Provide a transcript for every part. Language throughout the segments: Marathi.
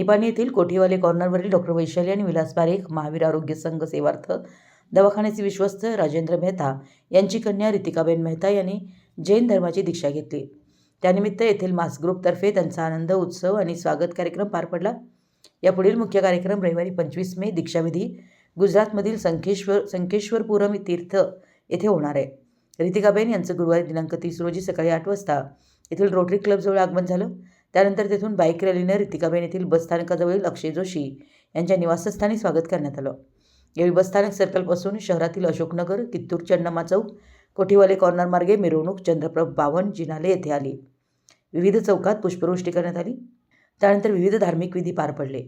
निपाणी येथील कोठीवाले कॉर्नरवरील डॉक्टर वैशाली आणि विलास पारेख महावीर आरोग्य संघ सेवार्थ दवाखान्याचे विश्वस्त राजेंद्र मेहता यांची कन्या रितिकाबेन मेहता यांनी जैन धर्माची दीक्षा घेतली. त्यानिमित्त येथील मास ग्रुपतर्फे त्यांचा आनंद उत्सव आणि स्वागत कार्यक्रम पार पडला. यापुढील मुख्य कार्यक्रम रविवारी पंचवीस मे दीक्षाविधी गुजरातमधील संकेश्वर संकेश्वरपुरम तीर्थ येथे होणार आहे. रितिकाबेन यांचं गुरुवारी दिनांक तीस रोजी सकाळी आठ वाजता येथील रोटरी क्लबजवळ आगमन झालं. त्यानंतर तेथून बाईक रॅलीनं रितिकाबेन येथील बसस्थानकाजवळील अक्षय जोशी यांच्या निवासस्थानी स्वागत करण्यात आलं. यावेळी बसस्थानक सर्कलपासून शहरातील अशोकनगर कित्तूर चन्नम्मा चौक कोठीवाले कॉर्नर मार्गे मिरवणूक चंद्रप्रभ बावन जिनाले येथे आली. विविध चौकात पुष्पवृष्टी करण्यात आली. त्यानंतर विविध धार्मिक विधी पार पडले.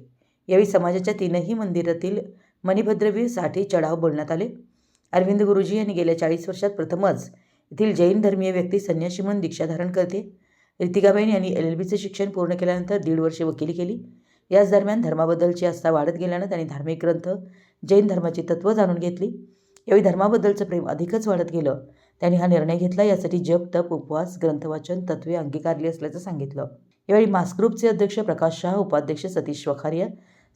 यावेळी समाजाच्या तीनही मंदिरातील मणिभद्रवीरसाठी चढाव बोलण्यात आले. अरविंद गुरुजी यांनी गेल्या चाळीस वर्षात प्रथमच येथील जैन धर्मीय व्यक्ती संन्याशी म्हणून दीक्षा धारण करते. रितिकाबेन यांनी एल एल बीचे शिक्षण पूर्ण केल्यानंतर दीड वर्षे वकिली केली. याच दरम्यान धर्माबद्दलची आस्था वाढत गेल्यानं त्यांनी धार्मिक ग्रंथ जैन धर्माची तत्त्व जाणून घेतली. यावेळी धर्माबद्दलचं प्रेम अधिकच वाढत गेलं. त्यांनी हा निर्णय घेतला यासाठी जप तप उपवास ग्रंथवाचन तत्त्वे अंगीकारली असल्याचं सांगितलं. यावेळी मास ग्रुपचे अध्यक्ष प्रकाश शहा उपाध्यक्ष सतीश वखारिया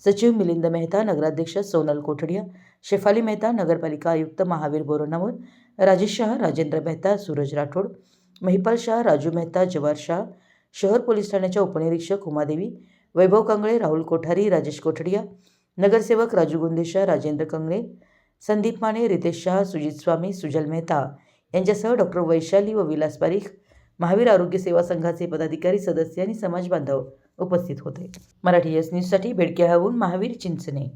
सचिव मिलिंद मेहता नगराध्यक्ष सोनल कोठडिया शेफाली मेहता नगरपालिका आयुक्त महावीर बोरोनावर राजेश शहा राजेंद्र मेहता सूरज राठोड महिपाल शाह राजू मेहता जवार शाह शहर पोलीस ठाण्याच्या उपनिरीक्षक उमादेवी वैभव कांगळे राहुल कोठारी राजेश कोठडिया नगरसेवक राजू गुंदेशा राजेंद्र कंगळे संदीप माने रितेश शहा सुजित स्वामी सुजल मेहता यांच्यासह डॉक्टर वैशाली व विलास पारीख महावीर आरोग्य सेवा संघाचे पदाधिकारी सदस्य आणि समाज बांधव उपस्थित होते. मराठी एस न्यूजसाठी बेडकेहाहून महावीर चिंचणे.